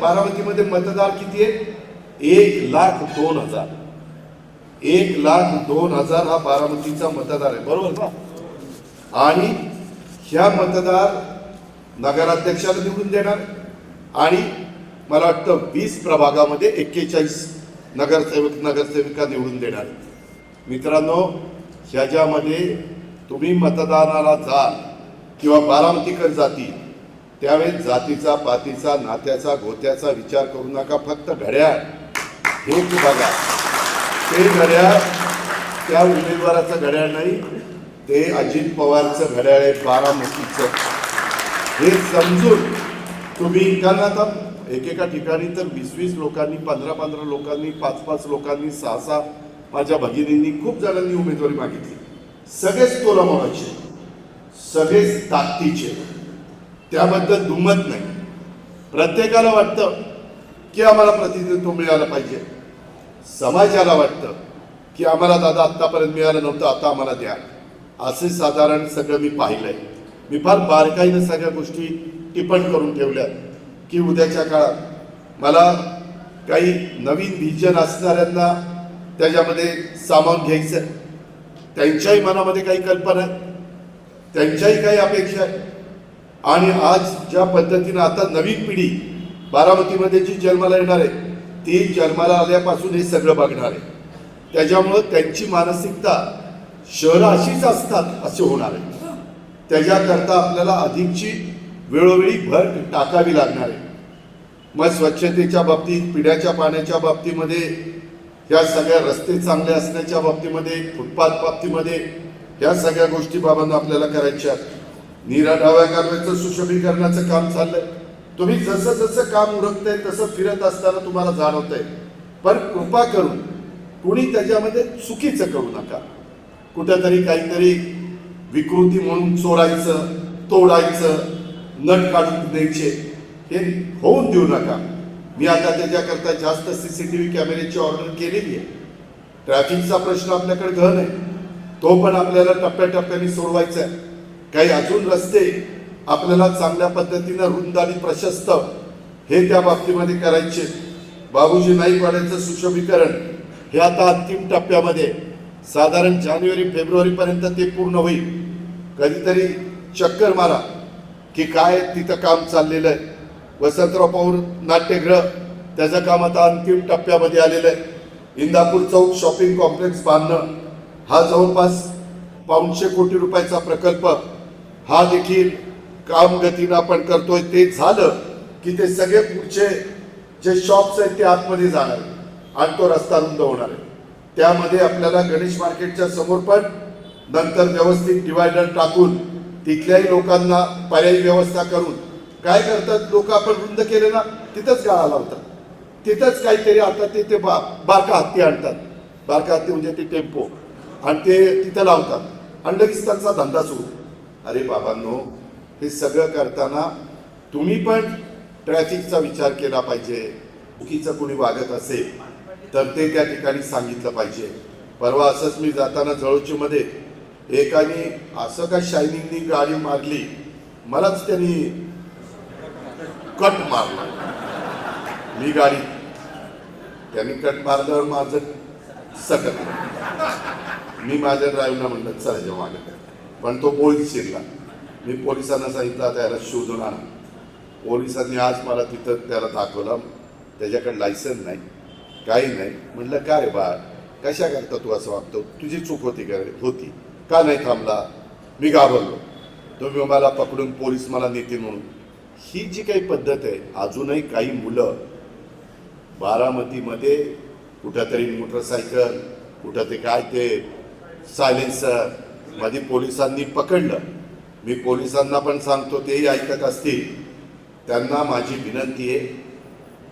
बारामतीमध्ये मतदार किती आहे? एक लाख दोन हजार. एक लाख दोन हजार हा बारामतीचा मतदार आहे बरोबर का? आणि ह्या मतदार नगराध्यक्षाला निवडून देणार आणि मला वाटतं वीस प्रभागामध्ये एक्केचाळीस नगरसेवक नगरसेविका निवडून देणार. मित्रांनो ह्याच्यामध्ये तुम्ही मतदानाला जाल किंवा बारामतीकर जातील त्यावेळेस जातीचा पातीचा नात्याचा गोत्याचा विचार करू नका. फक्त घड्याळ. हे तू बघा. ते घड्याळ त्या उमेदवाराचं घड्याळ नाही ते अजित पवारचं घड्याळ आहे बारामतीचं. हे समजून तुम्ही कारण आता एकेका ठिकाणी तर वीस वीस लोकांनी पंधरा पंधरा लोकांनी पाच पाच लोकांनी सहा सहा माझ्या भगिनींनी खूप जणांनी उमेदवारी मागितली. सगळेच तोलामोलाचे सगळेच ताकदीचे. त्याबद्दल दुमत नाही. प्रत्येकाला वाटतं की आम्हाला प्रतिनिधित्व मिळालं पाहिजे. समाजाला वाटतं की आम्हाला दादा आत्तापर्यंत मिळालं नव्हतं आता आम्हाला द्या. असे साधारण सगळं मी पाहिलंय. मी फार बारकाईनं सगळ्या गोष्टी टिपण करून ठेवल्या की उद्याच्या काळात मला काही नवीन व्हिजन असणाऱ्यांना त्याच्यामध्ये सामावून घ्यायचं त्यांच्याही मनामध्ये काही कल्पना आहे. त्यांच्याही काही अपेक्षा आहे. आणि आज ज्या पद्धतीनं आता नवीन पिढी बारामतीमध्ये जी जन्माला येणार आहे ती जन्माला आल्यापासून हे सगळं बघणार आहे. त्याच्यामुळं त्यांची मानसिकता शहरं अशीच असतात असे होणार आहे. त्याच्याकरता आपल्याला अधिकची वेळोवेळी भर टाकावी लागणार आहे. मग स्वच्छतेच्या बाबतीत पिण्याच्या पाण्याच्या बाबतीमध्ये या सगळ्या रस्ते चांगले असण्याच्या बाबतीमध्ये फुटपाथ बाबतीमध्ये या सगळ्या गोष्टी बाबांना आपल्याला करायच्या नीरा डाव्या कालव्याचं सुशोभीकरणाचं काम चाललंय. तुम्ही जसं जसं काम उरकतंय तसं फिरत असताना तुम्हाला जाणवतंय. पण कृपा करून कुणी त्याच्यामध्ये चुकीचं करू नका. कुठेतरी काहीतरी विकृती म्हणून चोरायचं तोडायचं नट काढून द्यायचे हे होऊन देऊ नका. मी आता त्याच्याकरता जास्त सी सी टी व्ही कॅमेऱ्याची ऑर्डर केलेली आहे. ट्रॅफिकचा प्रश्न आपल्याकडे गहन आहे. तो पण आपल्याला टप्प्याटप्प्याने सोडवायचा आहे. काही अजून रस्ते आपल्याला चांगल्या पद्धतीनं रुंद आणि प्रशस्त हे त्या बाबतीमध्ये करायचे. बाबूजी नाईकवाड्याचं सुशोभीकरण हे आता अंतिम टप्प्यामध्ये. साधारण जानेवारी फेब्रुवारीपर्यंत ते पूर्ण होईल. कधीतरी चक्कर मारा की काय तिथं काम चाललेलं आहे. वसंतराव पाऊर नाट्यगृह त्याचं काम आता अंतिम टप्प्यामध्ये आलेलं आहे. इंदापूर चौक शॉपिंग कॉम्प्लेक्स बांधणं हा जवळपास पाऊनशे कोटी रुपयाचा प्रकल्प हा देखील काम गतीनं आपण करतोय. ते झालं की ते सगळे पुढचे जे शॉप्स आहेत ते आतमध्ये जाणार आणि तो रस्ता रुंद होणार आहे. त्यामध्ये आपल्याला गणेश मार्केटच्या समोर पण नंतर व्यवस्थित डिवायडर टाकून तिथल्याही लोकांना पर्यायी व्यवस्था करून काय करतात? लोक आपण रुंद केले ना तिथंच गाळा लावतात. तिथंच काहीतरी आता ते ते बा बारका हत्ती आणतात. बारका हत्ती म्हणजे ते टेम्पो. आणि ते तिथं लावतात. आणि लगेच त्यांचा धंदा सुरू. अरे बाबांनो हे सगळं करताना तुम्ही पण ट्रॅफिकचा विचार केला पाहिजे. चुकीचं कोणी वागत असेल तर ते त्या ठिकाणी सांगितलं पाहिजे. परवा असंच मी जाताना जळोचीमध्ये एकाने असं का शायनिंगनी गाडी मारली मलाच त्यांनी कट मारला. मी गाडी त्यांनी कट मारल्यावर माझं सकत मी माझ्या ड्रायव्हरला म्हणलं चला मागे पण तो पोळी शिरला. मी पोलिसांना सांगितलं त्याला शोधून पोलिसांनी आज मला तिथं त्याला दाखवलं. त्याच्याकडे लायसन नाही काही नाही. म्हटलं काय बा कशा करता तू असं वागतो? तुझी चूक होती का रे? होती. का नाही थांबला? मी घाबरलो. तुम्ही मला पकडून पोलीस मला नेते म्हणून. ही जी काही पद्धत आहे अजूनही काही मुलं बारामतीमध्ये कुठंतरी मोटरसायकल कुठं ते काय ते सायलेन्सर मध्ये पोलिसांनी पकडलं. मी पोलिसांना पण सांगतो तेही ऐकत असतील. त्यांना माझी विनंती आहे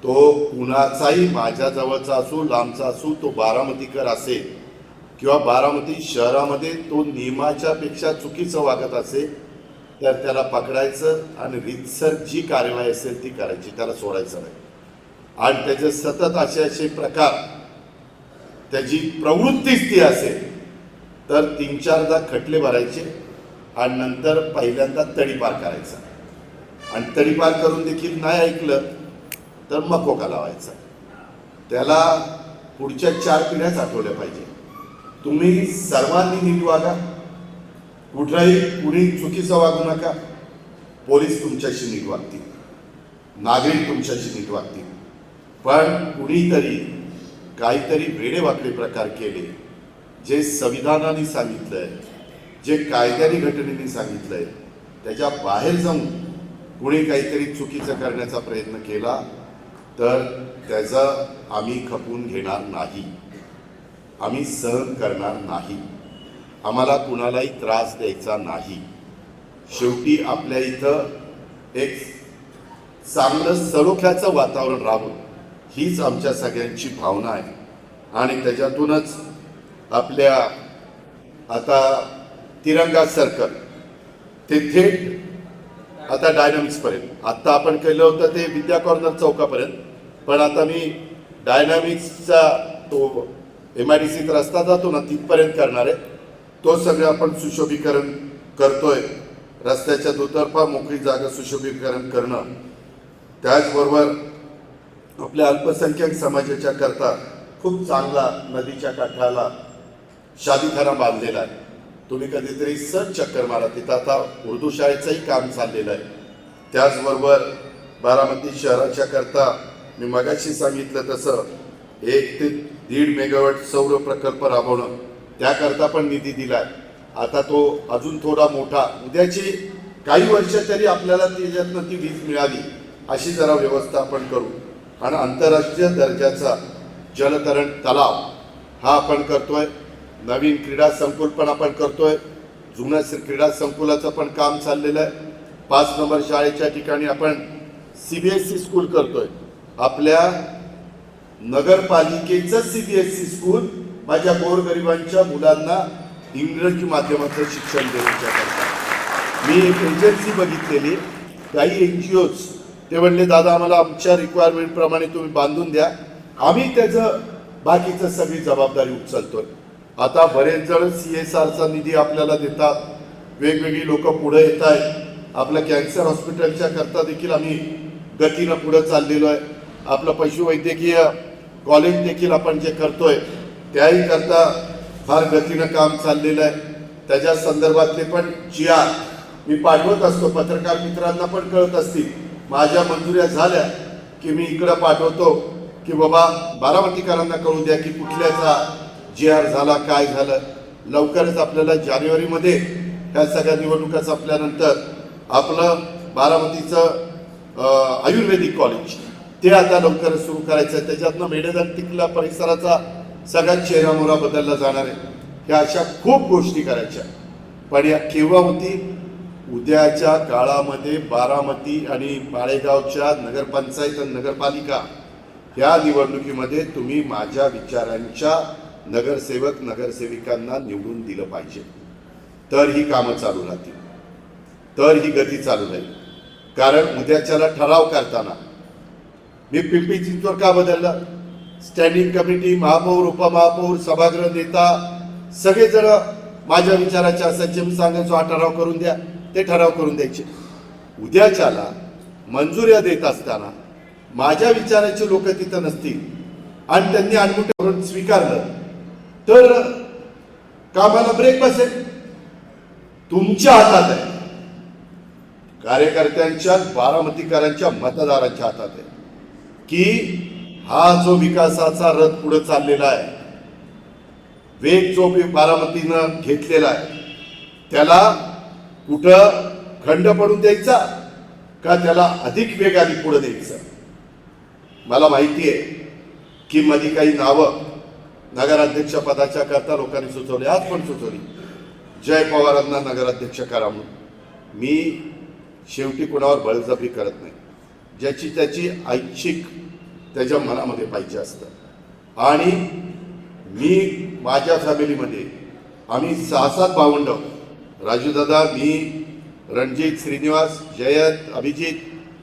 तो कुणाचाही माझ्याजवळचा असू लांबचा असू तो बारामतीकर असेल किंवा बारामती शहरामध्ये तो नियमाच्यापेक्षा चुकीचं वागत असेल तर त्याला पकडायचं आणि रितसर जी कार्यवाही असेल ती करायची त्याला सोडायचं नाही. आणि त्याचे सतत असे असे प्रकार त्याची प्रवृत्तीच ती असेल. तर तीन चारदा खटले भरायचे आणि नंतर पहिल्यांदा तडीपार करायचा. आणि तडीपार करून देखील नाही ऐकलं तर मकोका लावायचा त्याला पुढच्या चार पिढ्याच आठवल्या पाहिजे. तुम्ही सर्वांनी नीट वागा. कुठलाही कुणी चुकीचं वागू नका. पोलीस तुमच्याशी नीट वागतील. नागरिक तुमच्याशी नीट वागतील. पण कुणीतरी काहीतरी वेडेवाकडे प्रकार केले. जे संविधानाने सांगितलंय जे कायद्याने घटनेने सांगितलंय त्याच्या बाहेर जाऊन कुणी काहीतरी चुकीचं करण्याचा प्रयत्न केला तर त्याचं आम्ही खपून घेणार नाही. आम्ही सहन करणार नाही. आम्हाला कुणालाही त्रास द्यायचा नाही. शेवटी आपल्या इथं एक चांगलं सलोख्याचं वातावरण राहावं हीच आमच्या सगळ्यांची भावना आहे. आणि त्याच्यातूनच आपल्या आता तिरंगा सर्कल ते थेट आता डायनामिक्सपर्यंत आत्ता आपण केलं होतं ते विद्या कॉर्नर चौकापर्यंत. पण आता मी डायनामिक्सचा तो एम आय डी सीत रस्ता जातो ना तिथपर्यंत करणार आहे. तो सगळं आपण सुशोभीकरण करतोय. रस्त्याच्या दुतर्फा मोकळी जागा सुशोभीकरण करणं. त्याचबरोबर आपल्या अल्पसंख्याक समाजाच्या करता खूप चांगला नदीच्या काठाला शादीखाना बांधलेला आहे. तुम्ही कधीतरी सण चक्कर मारा. तिथं आता उर्दू शाळेचंही काम चाललेलं आहे. त्याचबरोबर बारामती शहराच्या करता मी मगाशी सांगितलं तसं एक ते दीड मेगावॅट सौर प्रकल्प राबवणं. त्याकरता पण निधी दिला आहे आता तो अजून थोडा मोठा उद्याची काही वर्ष तरी आपल्याला त्याच्यातनं ती वीज मिळाली अशी जरा व्यवस्था आपण करू. आणि आंतरराष्ट्रीय दर्जाचा जलतरण तलाव हा आपण करतोय. नवीन क्रीडा संकुल पण आपण करतोय. जुनं क्रीडा संकुलाचं पण काम चाललेलं आहे. पाच नंबर शाळेच्या ठिकाणी आपण C B S E school करतोय. आपल्या नगरपालिकेचं C B S E school माझ्या गोरगरिबांच्या मुलांना इंग्रजी माध्यमाचं शिक्षण देण्याच्या करता. मी एक एजन्सी बघितलेली. काही एन जी ओज ते म्हणले दादा आम्हाला आमच्या रिक्वायरमेंटप्रमाणे तुम्ही बांधून द्या. आम्ही त्याचं बाकीचं सगळी जबाबदारी उचलतोय. आता बरेच जण सी एस आरचा निधी आपल्याला देतात. वेगवेगळी लोक पुढे येत आहेत आपल्या कॅन्सर हॉस्पिटलच्या करता देखील आम्ही गतीनं पुढे चाललेलो आहे. आपलं पशुवैद्यकीय कॉलेज देखील आपण जे करतोय त्याही करता फार गतीनं काम चाललेलं आहे. त्याच्या संदर्भातले पण जी आर मी पाठवत असतो. पत्रकार मित्रांना पण कळत असतील. माझ्या मंजुऱ्या झाल्या की मी इकडं पाठवतो की बाबा बारामतीकरांना कळू द्या की कुठल्याचा जे आर झाला काय झालं? लवकरच आपल्याला जानेवारीमध्ये ह्या सगळ्या निवडणुका संपल्यानंतर आपलं बारामतीचं आयुर्वेदिक कॉलेज ते आता लवकरच सुरू करायचं आहे. त्याच्यातनं मेडेदन टिकला परिसराचा सगळ्यात चेहरामोहरा बदलला जाणार आहे. ह्या अशा खूप गोष्टी करायच्या. पण या केव्हा होती उद्याच्या काळामध्ये बारामती आणि माळेगावच्या नगरपंचायत आणि नगरपालिका ह्या निवडणुकीमध्ये तुम्ही माझ्या विचारांच्या नगरसेवक नगरसेविकांना निवडून दिलं पाहिजे. तर ही कामं चालू राहतील. तर ही गती चालू राहील. कारण उद्याच्याला ठराव करताना मी पिंपरी चिंचवड का बदललं? स्टँडिंग कमिटी महापौर उपमहापौर सभागृह नेता सगळेजण माझ्या विचाराचे असायचे मी सांगायचो हा ठराव करून द्या. ते ठराव करून द्यायचे. उद्याच्याला मंजुऱ्या देत असताना माझ्या विचाराचे लोक तिथं नसतील. आणि त्यांनी अनमुठे स्वीकारलं. तर कामाला ब्रेक बसेल. तुमच्या हातात आहे. कार्यकर्त्यांच्या बारामतीकरांच्या मतदारांच्या हातात आहे. की हा जो विकासाचा रथ पुढे चाललेला आहे वेग जो बारामतीनं घेतलेला आहे त्याला कुठं खंड पडून द्यायचा का त्याला अधिक वेगाने पुढे द्यायचं मला माहिती आहे की मधी काही नावं नगराध्यक्ष पदाच्या करता लोकांनी सुचवली आज पण सुचवली. जय पवारांना नगराध्यक्ष करा म्हणून. मी शेवटी कुणावर बळजबरी करत नाही. ज्याची त्याची ऐच्छिक त्याच्या मनामध्ये पाहिजे असतं. आणि मी माझ्या फॅमिलीमध्ये आम्ही सहा सात भावंड राजूदादा मी रणजित श्रीनिवास जयंत अभिजित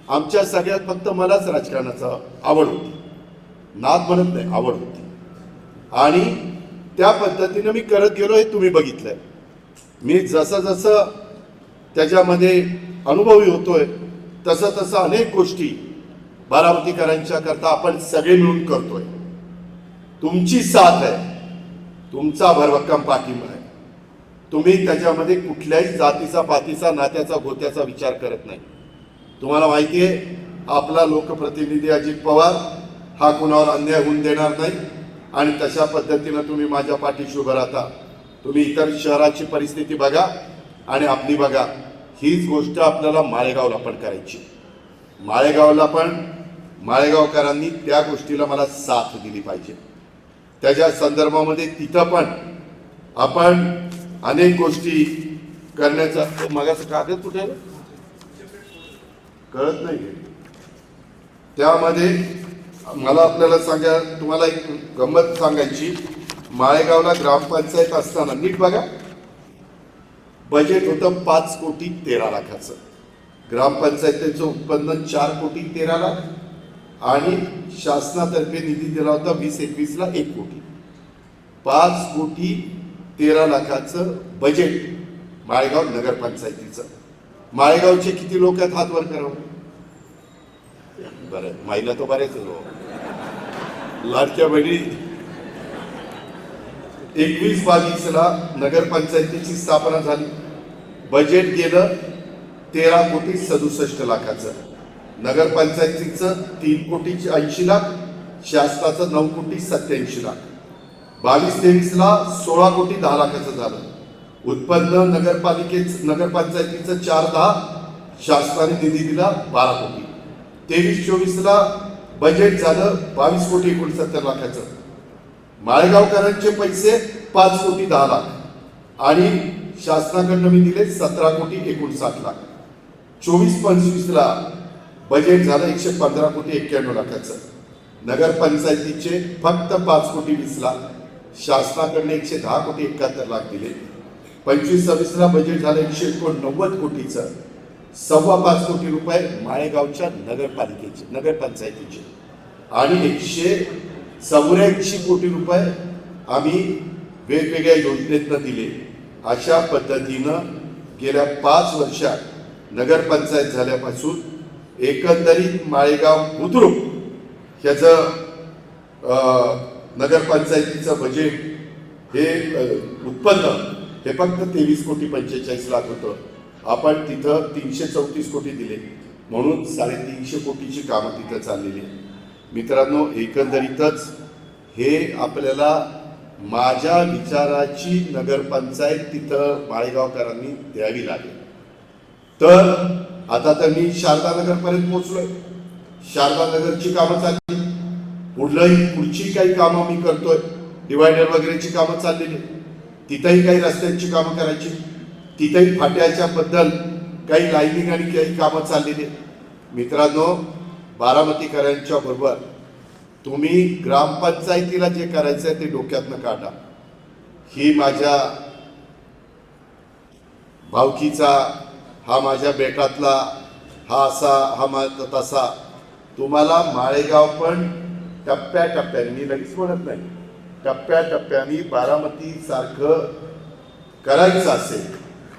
आमच्या सगळ्यात फक्त मलाच राजकारणाचा आवड होती. नाद म्हणत नाही आवड होती. आणि त्या पद्धतीनं मी करत गेलो हे तुम्ही बघितलंय. मी जसं जसं त्याच्यामध्ये अनुभवी होतोय तसं तसं अनेक गोष्टी बारामतीकरांच्या करता आपण सगळे मिळून करतोय. तुमची साथ आहे. तुमचा भरभक्कम पाठिंबा आहे. तुम्ही त्याच्यामध्ये कुठल्याही जातीचा पातीचा नात्याचा गोत्याचा विचार करत नाही. तुम्हाला माहिती आहे आपला लोकप्रतिनिधी अजित पवार हा कुणावर अन्याय होऊन देणार नाही. आणि तशा पद्धतीनं तुम्ही माझ्या पाठीशी उभं राहता. तुम्ही इतर शहराची परिस्थिती बघा आणि आपली बघा. हीच गोष्ट आपल्याला माळेगावला पण करायची. माळेगावला पण माळेगावकरांनी त्या गोष्टीला मला साथ दिली पाहिजे. त्याच्या संदर्भामध्ये तिथं पण आपण अनेक गोष्टी करण्याचा मगाचं कागद कुठे कळत नाही त्यामध्ये मला आपल्याला सांगा तुम्हाला एक गंमत सांगायची. माळेगावला ग्रामपंचायत असताना नीट बघा. बजेट होतं पाच कोटी तेरा लाखाचं. ग्रामपंचायतीचं उत्पन्न चार कोटी तेरा लाख आणि शासनातर्फे निधी दिला होता वीस एकवीसला एक कोटी. पाच कोटी तेरा लाखाचं बजेट माळेगाव नगरपंचायतीचं. माळेगावचे किती लोक आहेत हात वर करावं? बरं महिला तो बरेच हो. लाडक्या बहिणी एकवीस बावीसला नगरपंचायतीची स्थापना झाली. बजेट गेलं तेरा कोटी सदुसष्ट लाखाचं. नगरपंचायतीचं तीन कोटी ऐंशी लाख शासनाचं नऊ कोटी सत्याऐंशी लाख. बावीस तेवीसला सोळा कोटी दहा लाखाचं झालं. उत्पन्न नगरपालिकेच नगरपंचायतीचं चार दहा शासनाने निधी दिला बारा कोटी. तेवीस चोवीसला बजेट झालं बावीस कोटी एकोणसत्तर लाखाचं. माळेगावकरांचे पैसे पाच कोटी दहा लाख. आणि शासनाकडनं मी दिले सतरा कोटी एकोणसाठ लाख. चोवीस पंचवीसला बजेट झालं एकशे पंधरा कोटी एक्क्याण्णव लाखाचं. नगरपंचायतीचे फक्त पाच कोटी वीस लाख. शासनाकडनं एकशे दहा कोटी एकाहत्तर लाख दिले. पंचवीस सव्वीसला बजेट झालं एकशे एकोणनव्वद कोटीचं. सव्वा पाच कोटी रुपये माळेगावच्या नगरपालिकेचे नगरपंचायतीचे. आणि एकशे चौऱ्याऐंशी कोटी रुपये आम्ही वेगवेगळ्या योजनेतनं दिले. अशा पद्धतीनं गेल्या पाच वर्षात नगरपंचायत झाल्यापासून एकंदरीत माळेगाव बुद्रुक ह्याचं नगरपंचायतीचं बजेट हे उत्पन्न हे फक्त तेवीस कोटी पंचेचाळीस लाख होतं. आपण तिथं तीनशे चौतीस कोटी दिले. म्हणून साडेतीनशे कोटीची कामं तिथं चाललेली आहेत. मित्रांनो एकंदरीतच हे आपल्याला माझ्या विचाराची नगरपंचायत तिथं माळेगावकरांनी द्यावी लागेल. तर आता तर मी शारदा नगरपर्यंत पोहोचलोय. शारदा नगरची कामं चालली. पुढलंही पुढची काही कामं मी करतोय. डिवायडर वगैरेची कामं चाललेली तिथंही काही रस्त्यांची कामं करायची तिथेही फाट्याच्या बद्दल काही लाईनिंग आणि काही कामं चाललेली आहेत. मित्रांनो बारामतीकरांच्या बरोबर तुम्ही ग्रामपंचायतीला जे करायचं आहे ते डोक्यातनं काढा ही माझ्या भावकीचा हा माझ्या बेटातला हा असा हा माझा तसा तुम्हाला माळेगाव पण टप्प्या टप्प्याने मी लगेच म्हणत नाही टप्प्या टप्प्याने बारामती सारखं करायचं असेल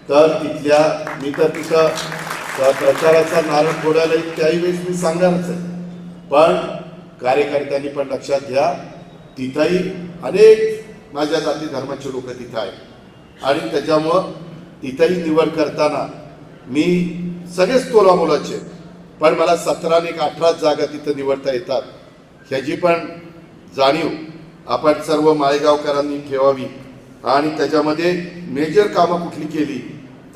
तर तिथल्या मी तर तिथं प्रचाराचा नारळ फोडायला त्याही वेळेस मी सांगणारच आहे. पण कार्यकर्त्यांनी पण लक्षात घ्या तिथंही अनेक माझ्या जाती धर्माचे लोक तिथं आहेत. आणि त्याच्यामुळं तिथंही निवड करताना मी सगळेच तोला मुलाचे पण मला सतरा आणि एक अठरा जागा तिथं निवडता येतात ह्याची पण जाणीव आपण सर्व माळेगावकरांनी ठेवावी. आणि त्याच्यामध्ये मेजर कामं कुठली केली?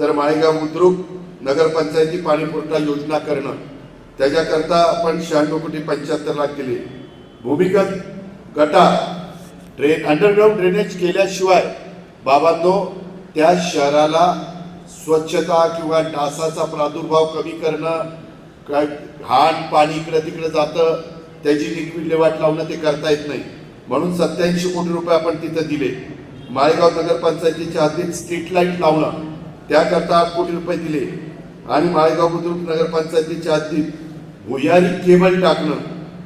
तर माळेगाव बुद्रुक नगरपंचायती पाणीपुरवठा योजना करणं त्याच्याकरता आपण शहाण्णव कोटी पंच्याहत्तर लाख दिले भूमिगत गटा ड्रेन अंडरग्राऊंड ड्रेनेज केल्याशिवाय बाबांनो त्या शहराला स्वच्छता किंवा डासाचा प्रादुर्भाव कमी करणं काय घाण पाणी इकडं तिकडं जातं त्याची नीट विल्हेवाट लावणं ते करता येत नाही. म्हणून सत्याऐंशी कोटी रुपये आपण तिथं दिले. माळेगाव नगरपंचायतीच्या हद्दीत स्ट्रीट लाइट लावणं त्याकरता आठ कोटी रुपये दिले. आणि माळेगाव बुद्रुक नगरपंचायतीच्या हद्दीत भुयारी केबल टाकणं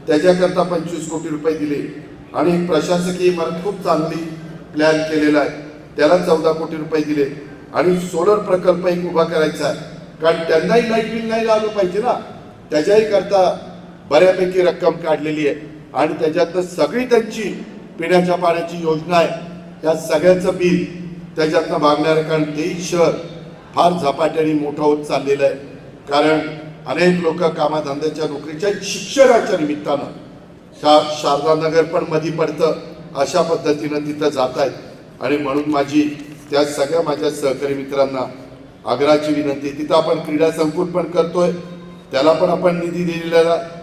त्याच्याकरता पंचवीस कोटी रुपये दिले. आणि प्रशासकीय इमारत खूप चांगली प्लॅन केलेला आहे. त्याला चौदा कोटी रुपये दिले. आणि सोलर प्रकल्प एक उभा करायचा आहे. कारण त्यांनाही लाइट बिल नाही लागलं पाहिजे ना. त्याच्याही करता बऱ्यापैकी रक्कम काढलेली आहे. आणि त्याच्यातनं सगळी त्यांची पिण्याच्या पाण्याची योजना आहे. या सगळ्याचं बिल त्याच्यातनं मागणार कारण तेही शहर. फार झपाट्याने मोठा होत चाललेला आहे. कारण अनेक लोक कामाधंद्याच्या नोकरीच्या शिक्षणाच्या निमित्तानं शा शारदानगर पण मधी पडतं अशा पद्धतीनं तिथं जात आहेत. आणि म्हणून माझी त्या सगळ्या माझ्या सहकारी मित्रांना आग्रहाची विनंती तिथं आपण क्रीडा संकुल पण करतोय. त्याला पण आपण निधी दिलेला आहे.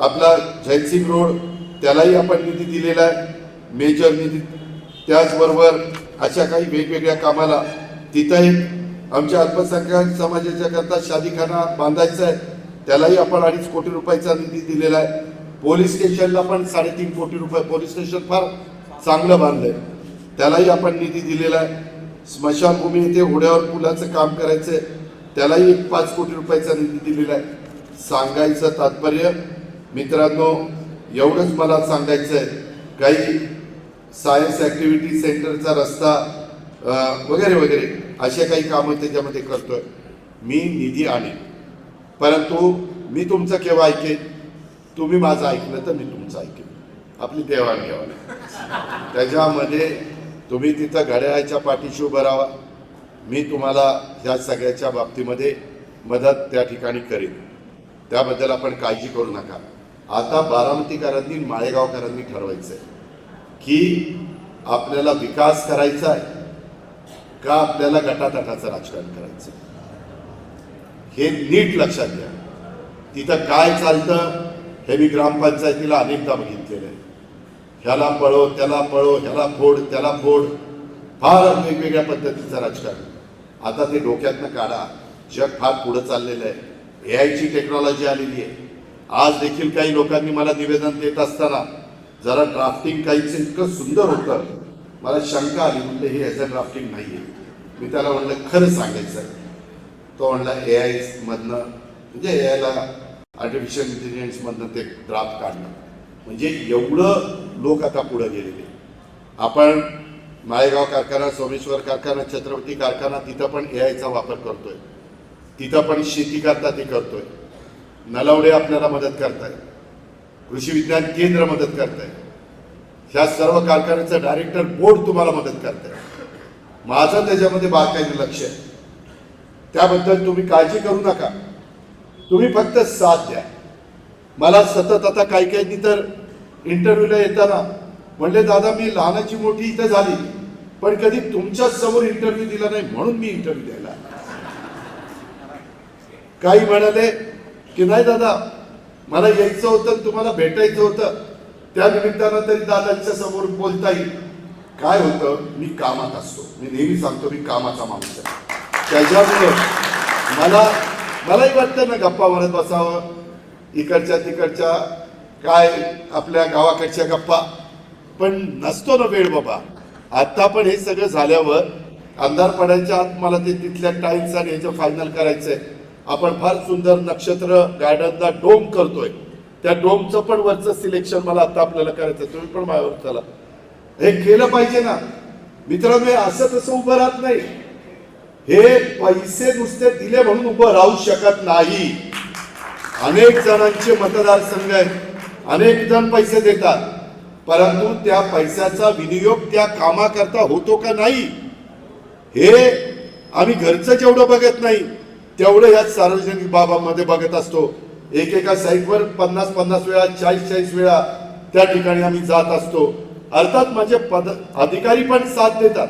आपला जयसिंग रोड त्यालाही आपण निधी दिलेला आहे. मेजर निधी. त्याचबरोबर अशा काही वेगवेगळ्या कामाला तिथं एक आमच्या अल्पसंख्याक समाजाच्या करता शादीखाना बांधायचा आहे. त्यालाही आपण अडीच कोटी रुपयाचा निधी दिलेला आहे. पोलीस स्टेशनला पण साडेतीन कोटी रुपये पोलीस स्टेशन फार चांगलं बांधलंय. त्यालाही आपण निधी दिलेला आहे. स्मशानभूमी इथे होड्यावर पुलाचं काम करायचं आहे त्यालाही एक पाच कोटी रुपयाचा निधी दिलेला आहे. सांगायचं तात्पर्य मित्रांनो एवढंच मला सांगायचं आहे काही सायन्स ॲक्टिव्हिटी सेंटरचा रस्ता वगैरे वगैरे. असे काही कामं त्याच्यामध्ये करतोय. मी निधी आणेन. परंतु मी तुमचं केव्हा ऐकेन? तुम्ही माझं ऐकलं तर मी तुमचं ऐकेन. आपली देवाणघेवाण त्याच्यामध्ये तुम्ही तिथं घड्याळाच्या पाठीशी उभं राहा. मी तुम्हाला ह्या सगळ्याच्या बाबतीमध्ये मदत त्या ठिकाणी करेन. त्याबद्दल आपण काळजी करू नका. आता बारामतीकरांनी माळेगावकरांनी ठरवायचं आहे की आपल्याला विकास करायचा आहे. का आपल्याला गटातटाचं राजकारण करायचं हे नीट लक्षात घ्या. तिथं काय चालतं हे मी ग्रामपंचायतीला अनेकदा बघितलेलं आहे. ह्याला पळो त्याला पळो ह्याला फोड त्याला फोड. फार वेगवेगळ्या पद्धतीचं राजकारण. आता ते डोक्यातनं काढा. जग फार पुढं चाललेलं आहे. ए आयची टेक्नॉलॉजी आलेली आहे. आज देखील काही लोकांनी मला निवेदन देत असताना जरा ड्राफ्टिंग काहीच इतकं सुंदर होतं. मला शंका आली म्हणलं हे ह्याचं ड्राफ्टिंग नाही आहे मी त्याला म्हणलं खरं सांगायचं आहे. तो म्हणला ए आय मधनं म्हणजे ए आयला आर्टिफिशियल इंटेलिजन्समधनं ते ड्राफ्ट काढणं. म्हणजे एवढं लोक आता पुढं गेलेले. आपण माळेगाव कारखाना सोमेश्वर कारखाना छत्रपती कारखाना तिथं पण ए आयचा वापर करतोय. तिथं पण शेती करता ते करतोय. नलावडे आपल्याला मदत करताय कृषी विज्ञान केंद्र मदत करताय ह्या सर्व कारखान्याचं डायरेक्टर बोर्ड तुम्हाला मदत करते माझं त्याच्यामध्ये बारकाईने लक्ष आहे. त्याबद्दल तुम्ही काळजी करू नका. तुम्ही फक्त साथ द्या. मला सतत आता काही काही तर इंटरव्ह्यूला येताना म्हणले दादा मी लहानाची मोठी इथं झाली पण कधी तुमच्यासमोर इंटरव्ह्यू दिला नाही म्हणून मी इंटरव्ह्यू द्यायला काही म्हणाले की नाही दादा मला यायचं होतं तुम्हाला भेटायचं होतं. त्या निमित्तानं तरी दादांच्या समोर बोलता येईल. काय होतं? मी कामात असतो. मी नेहमी सांगतो मी कामाचा माणूस आहे. त्याच्यामुळं मला मलाही वाटतं ना गप्पा मारत बसावं. इकडच्या तिकडच्या काय आपल्या गावाकडच्या गप्पा. पण नसतो ना वेळ बाबा. आत्ता पण हे सगळं झाल्यावर अंधार पडायच्या आत मला ते तिथल्या टाईम्स आणि ह्याचं फायनल करायचंय. आपण फार सुंदर नक्षत्र गार्डनला डोम करतोय. त्या डोमचं पण वरचं सिलेक्शन मला आता आपल्याला करायचं तुम्ही पण माझ्यावर चला. हे केलं पाहिजे ना. मित्रांनो हे असं तसं उभं राहत नाही. हे पैसे नुसते दिले म्हणून उभं राहू शकत नाही. अनेक जणांचे मतदारसंघ आहेत. अनेक जण पैसे देतात. परंतु त्या पैशाचा विनियोग त्या कामाकरता होतो का नाही हे आम्ही घरचं जेवढं बघत नाही तेवढं या सार्वजनिक बाबांमध्ये बघत असतो. एकेका साईटवर पन्नास पन्नास वेळा चाळीस चाळीस वेळा त्या ठिकाणी आम्ही जात असतो. अर्थात माझे पद अधिकारी पण साथ देतात.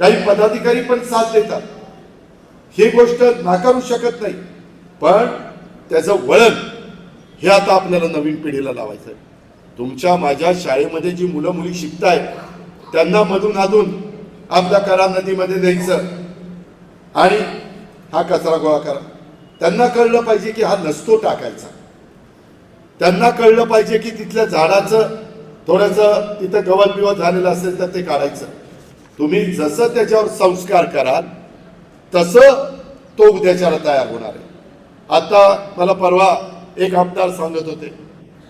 काही पदाधिकारी पण साथ देतात. ही गोष्ट नाकारू शकत नाही. पण त्याचं वळण हे आता आपल्याला नवीन पिढीला लावायचं आहे तुमच्या माझ्या शाळेमध्ये जी मुलं मुली शिकतायत त्यांना मधून अधून आपल्या करा नदीमध्ये द्यायचं आणि हा कचरा गोळा करा. त्यांना कळलं पाहिजे की हा नसतो टाकायचा. त्यांना कळलं पाहिजे की तिथल्या झाडाचं थोडंसं तिथं गवत बिवत झालेलं असेल तर ते काढायचं. तुम्ही जसं त्याच्यावर संस्कार कराल तसं तो उद्याच्याला तयार होणार आहे. आता मला परवा एक आमदार सांगत होते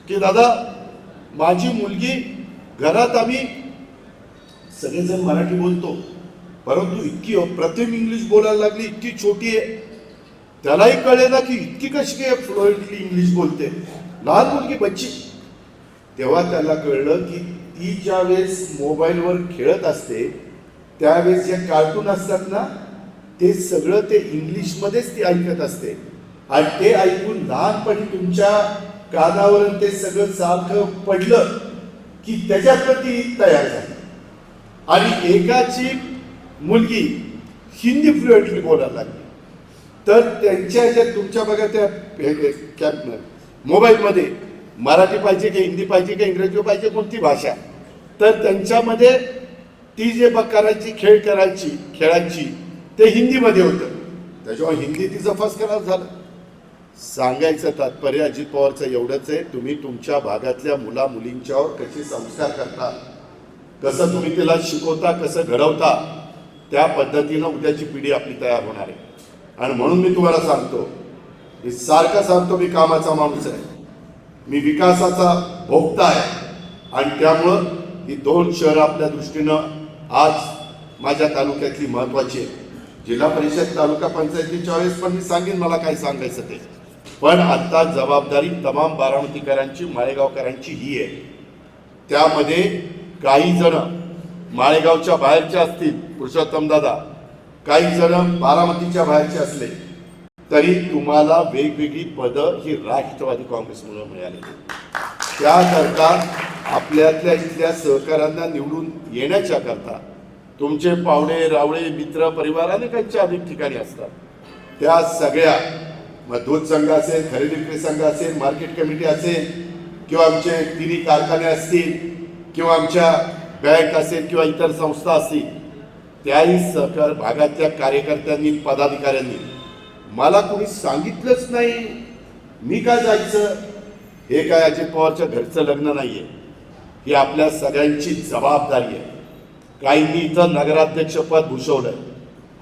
की दादा माझी मुलगी घरात आम्ही सगळेजण मराठी बोलतो परंतु इतकी अप्रतिम इंग्लिश बोलायला लागली इतकी छोटी आहे त्यालाही कळेना की इतकी कशी काय फ्लुएंटली इंग्लिश बोलते. लहान मुलगी बच्ची. तेव्हा त्याला कळलं की ती ज्या वेळेस मोबाईलवर खेळत असते त्यावेळेस जे कार्टून असतात ना ते सगळं ते इंग्लिशमध्येच ती ऐकत असते. आणि ते ऐकून लहानपणी तुमच्या कानावर ते सगळं सारखं पडलं की त्याच्यातनं ती तयार झाली. आणि एकाची मुलगी हिंदी फ्लुएंटली बोलायला लागली. तर त्यांच्या ह्याच्यात तुमच्या बघा त्या हे- कॅप मोबाईलमध्ये मराठी पाहिजे की हिंदी पाहिजे की इंग्रजी पाहिजे कोणती भाषा तर त्यांच्यामध्ये ती जे बघ करायची खेळ करायची खेळायची ते हिंदीमध्ये होतं. त्याच्यामुळे हिंदी तिचं फर्स्ट क्लास झालं. सांगायचं तात्पर्य अजित पवारचं एवढंच आहे तुम्ही तुमच्या भागातल्या मुला मुलींच्यावर कसे संस्कार करता कसं तुम्ही तिला शिकवता कसं घडवता त्या पद्धतीनं उद्याची पिढी आपली तयार होणार आहे. आणि म्हणून मी तुम्हाला सांगतो मी सारखं सांगतो मी कामाचा माणूस आहे. मी विकासाचा भोगता आहे. आणि त्यामुळं ही दोन शहरं आपल्या दृष्टीनं आज माझ्या तालुक्यातली महत्वाची आहे जिल्हा परिषद तालुका पंचायतीच्या वेळेस पण मी सांगेन मला काय सांगायचं ते. पण आत्ता जबाबदारी तमाम बारामतीकरांची माळेगावकरांची ही आहे. त्यामध्ये काही जण माळेगावच्या बाहेरच्या असतील पुरुषोत्तम दादा काही जण बारामतीच्या बाहेरचे असले तरी तुम्हाला वेगवेगळी पदं ही राष्ट्रवादी काँग्रेसमुळे मिळाली. त्याकरता आपल्यातल्या इथल्या सहकाऱ्यांना निवडून येण्याच्या करता तुमचे पाहुणे रावळे मित्र परिवार अनेकांच्या अनेक ठिकाणी असतात. त्या सगळ्या मग दूध संघ असेल खरेदी विक्री संघ असेल मार्केट कमिटी असेल किंवा आमचे तिन्ही कारखाने असतील किंवा आमच्या बँक असेल किंवा इतर संस्था असतील त्याही सहकार भागातल्या कार्यकर्त्यांनी पदाधिकाऱ्यांनी. मला कोणी सांगितलंच नाही मी काय जायचं? हे काय अजित पवारच्या घरचं लग्न नाहीये. ही आपल्या सगळ्यांची जबाबदारी आहे. काहींनी इथं नगराध्यक्षपद भूषवलंय.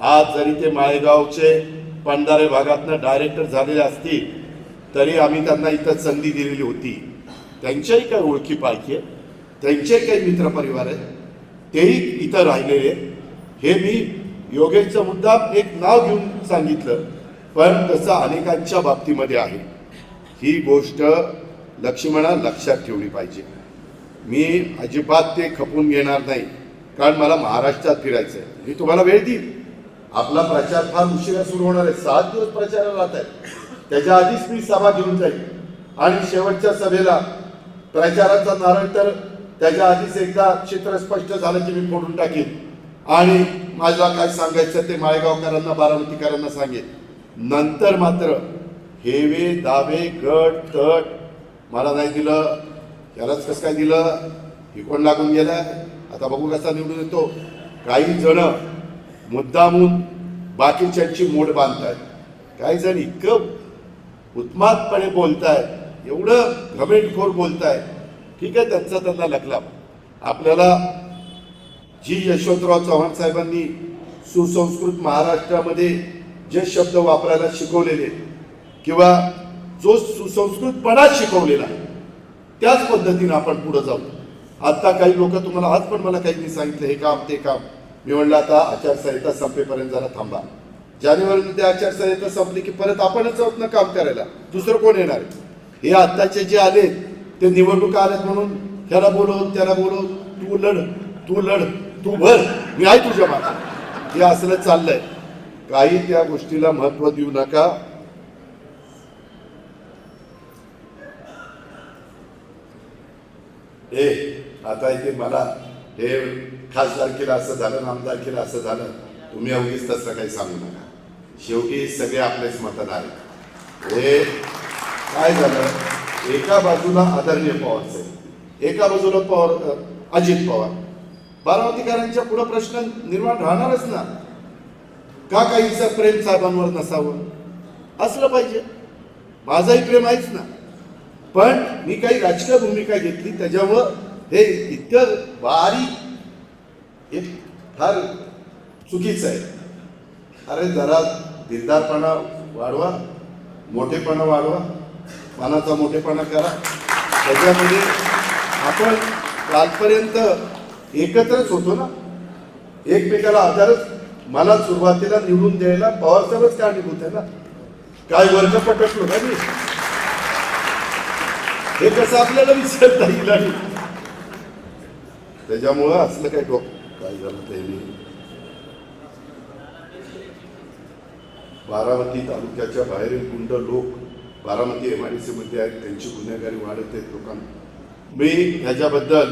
आज जरी ते माळेगावचे पंडारे भागातनं डायरेक्टर झालेले असतील तरी आम्ही त्यांना इथं संधी दिलेली होती. त्यांच्याही काही ओळखी पाहिजे त्यांचे काही मित्रपरिवार आहेत. तेही इथं राहिलेले हे मी योगेशचा मुद्दा एक नाव घेऊन सांगितलं. पण तसं अनेकांच्या बाबतीमध्ये आहे. ही गोष्ट लक्ष्मणा लक्षात ठेवली पाहिजे. मी अजिबात ते खपून घेणार नाही. कारण मला महाराष्ट्रात फिरायचं आहे मी तुम्हाला वेळ देईल आपला प्रचार फार उशिरा सुरू होणार आहे. सात दिवस प्रचाराला राहत आहे त्याच्या आधीच मी सभा घेऊन जाईल आणि शेवटच्या सभेला प्रचाराचा नारळ तर त्याच्या आधीच एकदा चित्र स्पष्ट झालं की मी फोडून टाकीन. आणि माझ्या काय सांगायचं ते माळेगावकरांना बारामतीकरांना सांगेन. नंतर मात्र हेवे दावे गट तट. मला नाही दिलं. यालाच कसं काय दिलं? ही कोण लागून गेलाय? आता बघू कसा निवडून येतो. काही जण मुद्दामून बाकीच्यांची मोड बांधतायत. काही जण इतकं उत्मातपणे बोलतायत. एवढं घमेंटखोर बोलतायत. ठीक आहे त्यांचा त्यांना लकला आपल्याला जी यशवंतराव चव्हाण साहेबांनी सुसंस्कृत महाराष्ट्रामध्ये जे शब्द वापरायला शिकवलेले किंवा जो सुसंस्कृतपणा शिकवलेला त्याच पद्धतीनं आपण पुढे जाऊ. आता काही लोक तुम्हाला आज पण मला काही सांगितलं हे काम ते काम. मी म्हणलं आता आचारसंहिता संपेपर्यंत जरा थांबा. जानेवारीमध्ये आचारसंहिता संपली की परत आपणच आहोत ना काम करायला. दुसरं कोण येणार आहे? हे आत्ताचे जे आले ते निवडणुका आल्यात म्हणून त्याला बोलव त्याला बोलव तू लढ तू लढ. तू भर. मी आहे तुझ्या मागे. हे असलं चाललंय. काही त्या गोष्टीला महत्त्व देऊ नका. ए आता इथे मला हे खासदार केलं असं झालं आमदार केलं असं झालं. तुम्ही अवघीच तसं काही सांगू नका. शेवटी सगळे आपलेच मतदार आहेत. हे काय झालं? एका बाजूला आदरणीय पवार साहेब. एका बाजूला पवार अजित पवार. बारामतीकरांच्या पुढे प्रश्न निर्माण राहणारच ना. का काहीचं प्रेम साहेबांवर नसावं? असलं पाहिजे. माझाही प्रेम आहेच ना. पण मी काही राजकीय भूमिका घेतली त्याच्यामुळं हे इतकं बारीक हे फार चुकीचं आहे. अरे जरा दिलदारपणा वाढवा मोठेपणा वाढवा मनाचा मोठेपणा करा. त्याच्यामध्ये आपण कालपर्यंत एकत्रच होतो ना. एकमेकाला आधारच मला सुरुवातीला निवडून द्यायला पवारसाहेबच कारणीभूत आहे ना. काय वर्ग पटकलो ना मी. हे कसं आपल्याला विसरता येईल आणि. त्याच्यामुळं असलं काय डोक काय झालं ते नाही. बारामती तालुक्याच्या बाहेरील गुंड लोक बारामती एम आय डी मध्ये आहेत. त्यांची गुन्हेगारी वाढत आहेत लोकांना. मी ह्याच्याबद्दल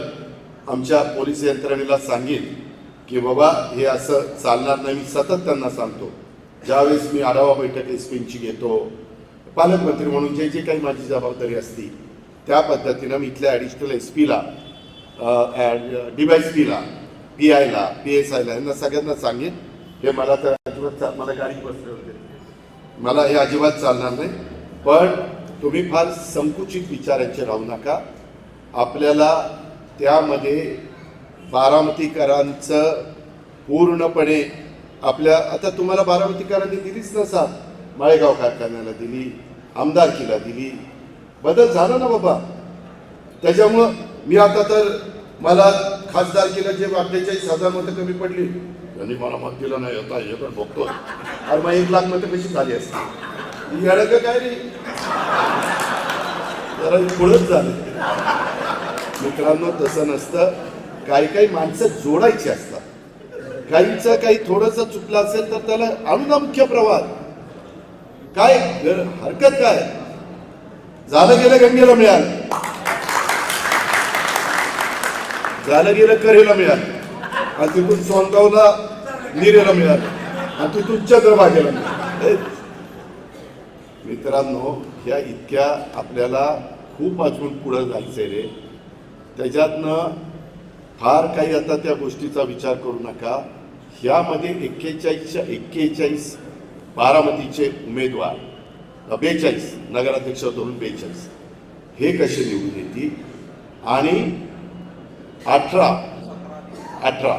आमच्या पोलीस यंत्रणेला सांगेन की बाबा हे असं चालणार नाही. मी सतत त्यांना सांगतो. ज्यावेळेस मी आढावा बैठक एस पींची घेतो पालकमंत्री म्हणून जे जे काही माझी जबाबदारी असती त्या पद्धतीनं मी इथल्या ॲडिशनल एस पीला डीवायस पीला पी आयला पी एस आयला यांना सगळ्यांना सांगेन. हे मला तर अजिबात मला गाडी बसले होते. मला हे अजिबात चालणार नाही. पण तुम्ही फार संकुचित विचारांचे राहू नका. आपल्याला त्यामध्ये बारामतीकरांचं पूर्णपणे आपल्या आता तुम्हाला बारामतीकरांनी दिलीच ना साथ माळेगाव कारखान्याला दिली आमदारकीला दिली. बदल झाला ना बाबा. त्याच्यामुळं मी आता तर मला खासदारकीला जे अठ्ठेचाळीस हजार मतं कमी पडली. त्यांनी मला मत दिलं नाही आता हे पण बघतो. अरे मग एक लाख मतं कशी झाली असते ही काय रे? जरा पुढंच झालं. मित्रांनो तसं नसतं. काही काही माणसं जोडायची असतात. काहींचं काही थोडंसं चुकलं असेल तर त्याला आणू मुख्य प्रवाह. काय? हरकत काय? झालं गेलं गंगेला मिळाल. झालं गेलं करेला मिळाल. आणि तिथून सोनगावला निरेला मिळाल. आणि तिथून चंद्रभागेला मिळाल. मित्रांनो ह्या इतक्या आपल्याला खूप अजून पुढं जायचंय रे. त्याच्यातनं फार काही आता त्या गोष्टीचा विचार करू नका. ह्यामध्ये एक्केचाळीसच्या एक्केचाळीस बारामतीचे उमेदवार बेचाळीस नगराध्यक्ष धरून बेचाळीस हे कसे निवडून येतील? आणि अठरा अठरा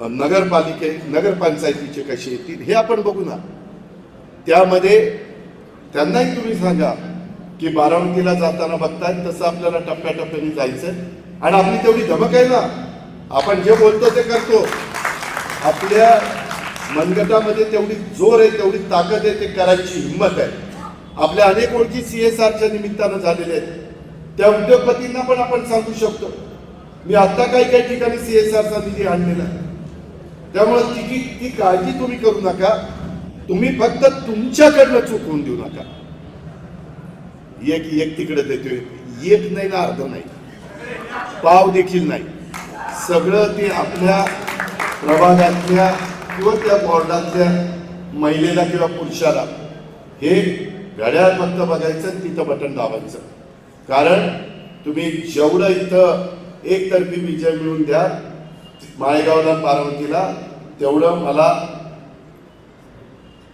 नगरपालिके नगरपंचायतीचे कसे येतील हे आपण बघू ना त्यामध्ये त्यांनाही तुम्ही सांगा. की बारामतीला जाताना बघताय तसं आपल्याला टप्प्याटप्प्याने जायचं आणि आपली तेवढी धमक आहे ना आपण जे बोलतो ते करतो. आपल्या मनगटामध्ये तेवढी जोर आहे तेवढी ताकद आहे ते करायची हिंमत आहे. आपल्या अनेक ओळखी सी एस आरच्या निमित्तानं झालेल्या आहेत. त्या उद्योगपतींना पण आपण सांगू शकतो. मी आता काही काही ठिकाणी सी एस आरचा निधी आणलेला आहे. त्यामुळे ती ती काळजी तुम्ही करू नका. तुम्ही फक्त तुमच्याकडनं चुकवून देऊ नका. एक एक तिकडे देतोय. एक नाही ना अर्ध नाही. पाव देखील नाही. सगळं ते आपल्या प्रभागातल्या किंवा त्या बॉर्डातल्या महिलेला किंवा पुरुषाला हे घड्याळ फक्त बघायचं तिथं बटन दाबायचं. कारण तुम्ही जेवढं इथं एकतर्फी विजय मिळवून द्या माळेगावला बारामतीला तेवढं मला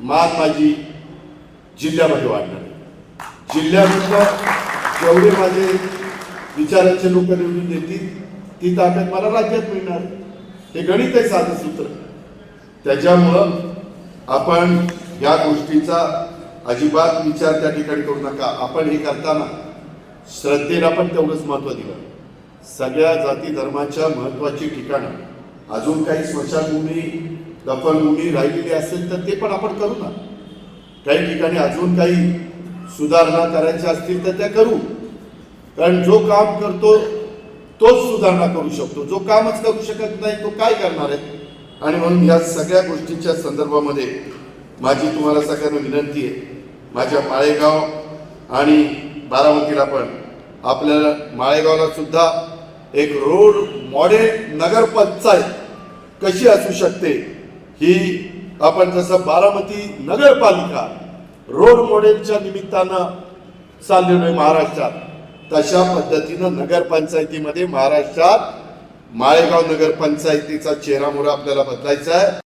मान माझी जिल्ह्यामध्ये वाटणार जिल्ह्यामधलं जेवढे माझे विचाराचे लोक निवडून देतील ती ताकद मला राज्यात मिळणार. हे गणित आहे साधं सूत्र. त्याच्यामुळं आपण या गोष्टीचा अजिबात विचार त्या ठिकाणी करू नका. आपण हे करताना श्रद्धेला पण तेवढंच महत्त्व दिलं. सगळ्या जाती धर्माच्या महत्त्वाची ठिकाणं. अजून काही स्मशानभूमी दफनभूमी राहिलेली असेल तर ते पण आपण करू ना. काही ठिकाणी अजून काही सुधारणा करायच्या असतील तर त्या करू. कारण जो काम करतो तोच सुधारणा करू शकतो. जो कामच करू शकत नाही तो काय करणार आहे? आणि म्हणून या सगळ्या गोष्टींच्या संदर्भामध्ये माझी तुम्हाला सगळ्यांना विनंती आहे. माझ्या माळेगाव आणि बारामतीला पण आपल्याला माळेगावला सुद्धा एक रोड मॉडेल नगरपंचायत कशी असू शकते? ही आपण जसं बारामती नगरपालिका रोड मॉडेलच्या निमित्तानं चाललेलो आहे महाराष्ट्रात. तशा पद्धतीनं नगरपंचायतीमध्ये महाराष्ट्रात माळेगाव नगरपंचायतीचा चेहरामोहरा आपल्याला बदलायचा आहे.